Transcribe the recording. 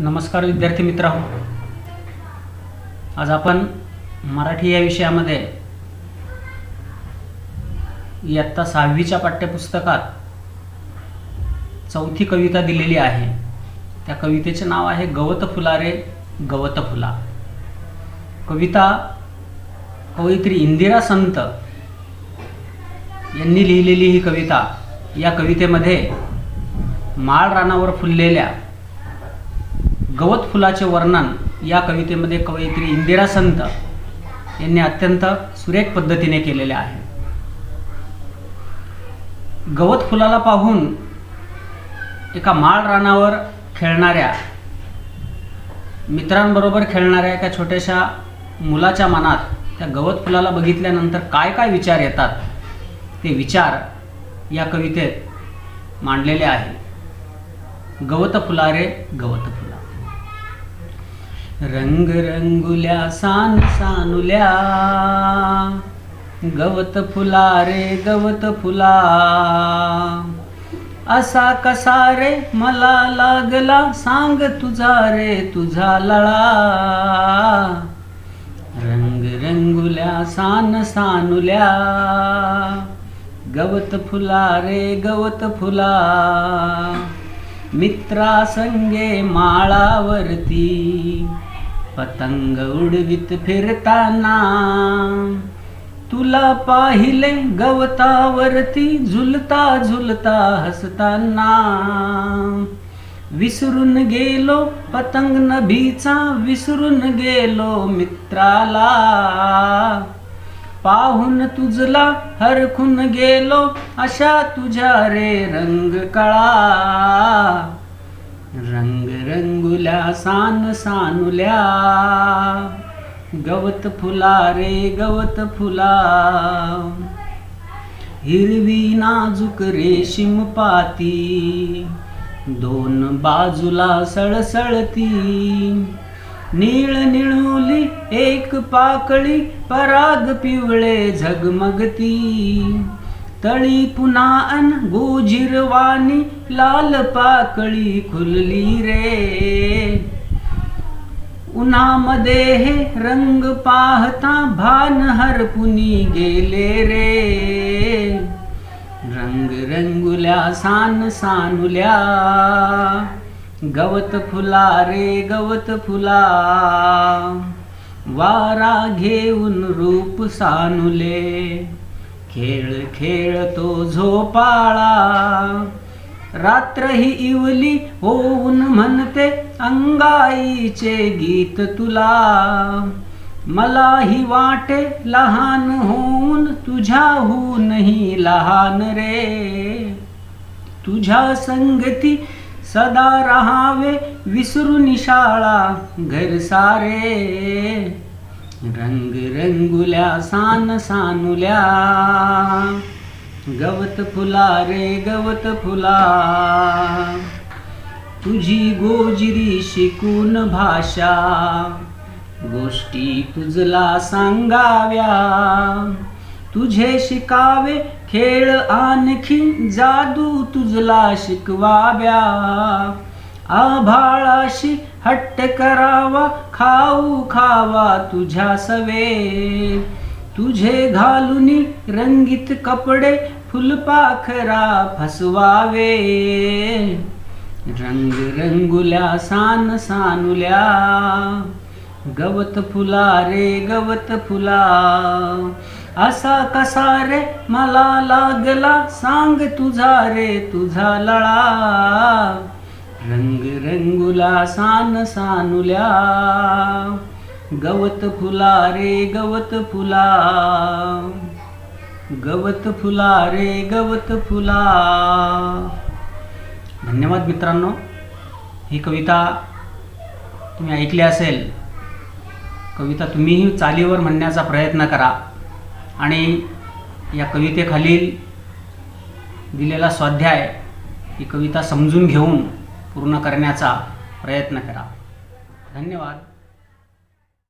नमस्कार विद्यार्थी मित्र आज आपण मराठी या विषयामध्ये इयत्ता सहावीच्या पाठ्यपुस्तकात चौथी कविता दिलेली आहे. त्या कवितेचे नाव आहे गवत फुलारे गवत फुला. कविता कवयित्री इंदिरा संत यांनी लिहिलेली ही कविता या कवितेमध्ये माळ रानावर फुललेल्या गवत फुलाचे वर्णन या कवितेमध्ये कवयित्री इंदिरा संत यांनी अत्यंत सुरेख पद्धतीने केलेले आहे. गवत फुलाला पाहून एका माळ रानावर खेळणाऱ्या मित्रांबरोबर खेळणाऱ्या एका छोट्याशा मुलाच्या मनात त्या गवत फुलाला बघितल्यानंतर काय काय विचार येतात ते विचार या कवितेत मांडलेले आहे. गवत फुलारे गवत फुला रंग रंगुल्या सान सानुल्या गवत फुला रे गवत फुला. असा कसा रे मला लागला सांग तुझा रे तुझा लळा. रंग रंगुल्या सान सानुल्या गवत फुला रे गवत फुला. मित्रा संगे माळावरती पतंग उडवीत फिरताना तुला पाहिले गवतावरती झुलता झुलता हसताना. विसरून गेलो पतंग नभीचा विसरून गेलो मित्राला. पाहून तुझला हरखून गेलो अशा तुझ्या रे रंग कळा. सान सानुल्या. गवत फुला रे गवत फुला हिरवी नाजूक रेशीम पाती. दोन बाजूला सळसळती. नीळ निळुली एक पाकळी पराग पिवळे झगमगती. तळी पुन्हा अन गुजिरवानी लाल पाकळी खुलली रे. उन्हामध्ये हे रंग पाहता भान हरपुनी गेले रे. रंग रंगुल्या सान सानुल्या. गवत फुला रे गवत फुला. वारा घेऊन रूप सानुले. खेळ खेळतो झोपाळा. रात्र ही इवली होऊन म्हणते अंगाईचे गीत तुला. मलाही वाटे लहान होऊन तुझ्याहूनही लहान रे. तुझ्या संगती सदा रहावे विसरून शाळा घर सारे. रंग रंगुल्या सान सानुल्या गवत फुला रे गवत फुला. तुझी गोजरी शिकून भाषा. गोष्टी तुझला सांगाव्या. तुझे शिकावे खेळ आणखी जादू तुझला शिकवाव्या. आभाळाशी हट्ट करावा खाऊ खावा तुझ्या सवे. तुझे घालुनी रंगीत कपडे फुलपाखरा फसवावे. रंग रंगुल्या सान सानुल्या. गवत फुला रे गवत फुला. असा कसा रे मला लागला सांग तुझा रे तुझा लळा. रंगरंगुला सान सानुल्या गवत फुला रे गवत फुला गवत फुला रे गवत फुला. धन्यवाद मित्रांनो ही कविता तुम्ही ऐकली असेल कविता तुम्हीही चालीवर म्हणण्याचा प्रयत्न करा आणि या कवितेखालील दिलेला स्वाध्याय ही कविता समजून घेऊन पूर्ण करण्याचा प्रयत्न करा. धन्यवाद.